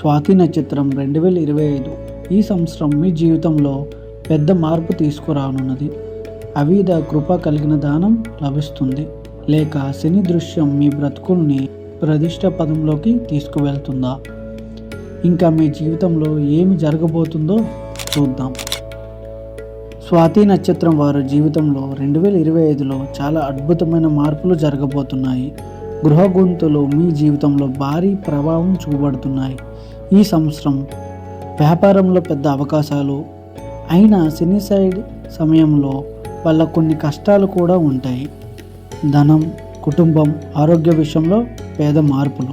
స్వాతి నక్షత్రం రెండు వేల ఇరవై ఐదు. ఈ సంవత్సరం మీ జీవితంలో పెద్ద మార్పు తీసుకురానున్నది. అవిధ కృప కలిగిన దానం లభిస్తుంది. లేక శని దృశ్యం మీ బ్రతుకుల్ని ప్రతిష్ట పదంలోకి తీసుకువెళ్తుందా? ఇంకా మీ జీవితంలో ఏమి జరగబోతుందో చూద్దాం. స్వాతి నక్షత్రం వారి జీవితంలో రెండు వేల ఇరవై ఐదులో చాలా అద్భుతమైన మార్పులు జరగబోతున్నాయి. గృహగొంతులు మీ జీవితంలో భారీ ప్రభావం చూపబడుతున్నాయి. ఈ సంవత్సరం వ్యాపారంలో పెద్ద అవకాశాలు అయినా సినీసైడ్ సైడ్ సమయంలో వాళ్ళ కొన్ని కష్టాలు కూడా ఉంటాయి. ధనం కుటుంబం ఆరోగ్య విషయంలో పేద మార్పులు.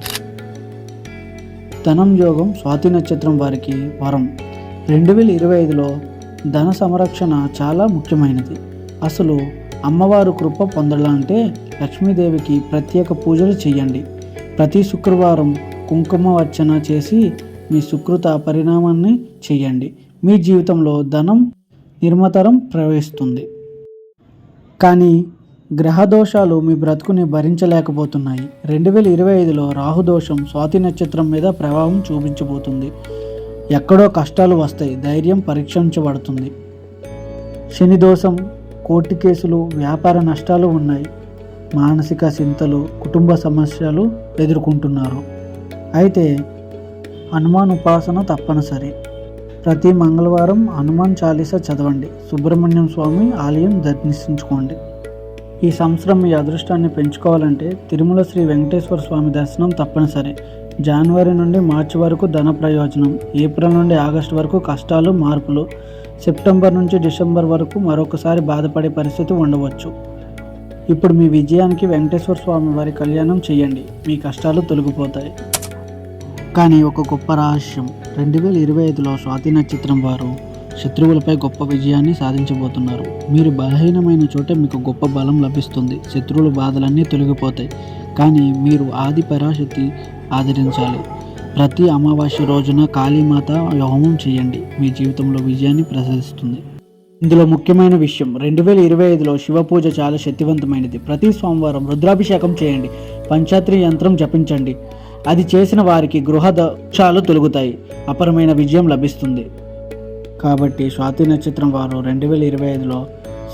ధనం యోగం స్వాతి నక్షత్రం వారికి వరం. రెండు వేల ఇరవై ఐదులో ధన సంరక్షణ చాలా ముఖ్యమైనది. అసలు అమ్మవారు కృప పొందాలంటే లక్ష్మీదేవికి ప్రత్యేక పూజలు చేయండి. ప్రతి శుక్రవారం కుంకుమ అర్చన చేసి మీ సుకృత పరిణామాన్ని చేయండి. మీ జీవితంలో ధనం నిర్మతరం ప్రవేశిస్తుంది. కానీ గ్రహదోషాలు మీ బ్రతుకుని భరించలేకపోతున్నాయి. రెండు వేల ఇరవై ఐదులో రాహుదోషం స్వాతి నక్షత్రం మీద ప్రభావం చూపించబోతుంది. ఎక్కడో కష్టాలు వస్తాయి ధైర్యం పరీక్షించబడుతుంది. శని దోషం కోర్టు కేసులు వ్యాపార నష్టాలు ఉన్నాయి. మానసిక చింతలు కుటుంబ సమస్యలు ఎదుర్కొంటున్నారు. అయితే హనుమాన్ ఉపాసన తప్పనిసరి. ప్రతి మంగళవారం హనుమాన్ చాలీసా చదవండి. సుబ్రహ్మణ్యం స్వామి ఆలయం దర్శించుకోండి. ఈ సంవత్సరం మీ అదృష్టాన్ని పెంచుకోవాలంటే తిరుమల శ్రీ వెంకటేశ్వర స్వామి దర్శనం తప్పనిసరి. జనవరి నుండి మార్చి వరకు ధన ప్రయోజనం ఏప్రిల్ నుండి ఆగస్టు వరకు కష్టాలు మార్పులు. సెప్టెంబర్ నుంచి డిసెంబర్ వరకు మరొకసారి బాధపడే పరిస్థితి ఉండవచ్చు. ఇప్పుడు మీ విజయానికి వెంకటేశ్వర స్వామి వారి కళ్యాణం చేయండి. మీ కష్టాలు తొలగిపోతాయి. కానీ ఒక గొప్ప రహస్యం. రెండు వేల ఇరవై ఐదులో స్వాతి నక్షత్రం వారు శత్రువులపై గొప్ప విజయాన్ని సాధించబోతున్నారు. మీరు బలహీనమైన చోట మీకు గొప్ప బలం లభిస్తుంది. శత్రువుల బాధలన్నీ తొలగిపోతాయి. కానీ మీరు ఆది పరాశక్తి ఆదరించాలి. ప్రతి అమావాస్య రోజున కాళీమాత హోమం చేయండి. మీ జీవితంలో విజయాన్ని ప్రసాదిస్తుంది. ఇందులో ముఖ్యమైన విషయం రెండు వేల ఇరవై ఐదులో శివ పూజ చాలా శక్తివంతమైనది. ప్రతి సోమవారం రుద్రాభిషేకం చేయండి. పంచాత్రి యంత్రం జపించండి. అది చేసిన వారికి గృహ దోషాలు తొలుగుతాయి. అపరమైన విజయం లభిస్తుంది. కాబట్టి స్వాతి నక్షత్రం వారు రెండు వేల ఇరవై ఐదులో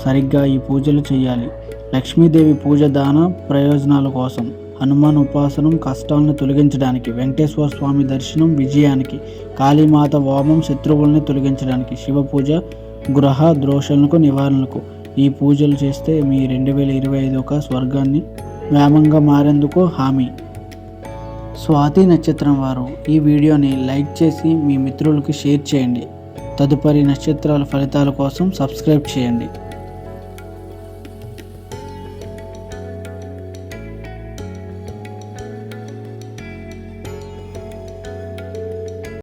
సరిగ్గా ఈ పూజలు చేయాలి. లక్ష్మీదేవి పూజ దాన ప్రయోజనాల కోసం. హనుమాన్ ఉపాసనం కష్టాలను తొలగించడానికి వెంకటేశ్వర స్వామి దర్శనం విజయానికి కాళీమాత వామం శత్రువులను తొలగించడానికి శివ పూజ గృహ దోషాలకు నివారణకు. ఈ పూజలు చేస్తే మీ రెండు వేల ఇరవై ఐదు ఒక స్వర్గాన్ని వ్యామంగా మారేందుకు హామీ. స్వాతి నక్షత్రం వారు ఈ వీడియోని లైక్ చేసి మీ మిత్రులకు షేర్ చేయండి. తదుపరి నక్షత్రాల ఫలితాల కోసం సబ్స్క్రైబ్ చేయండి.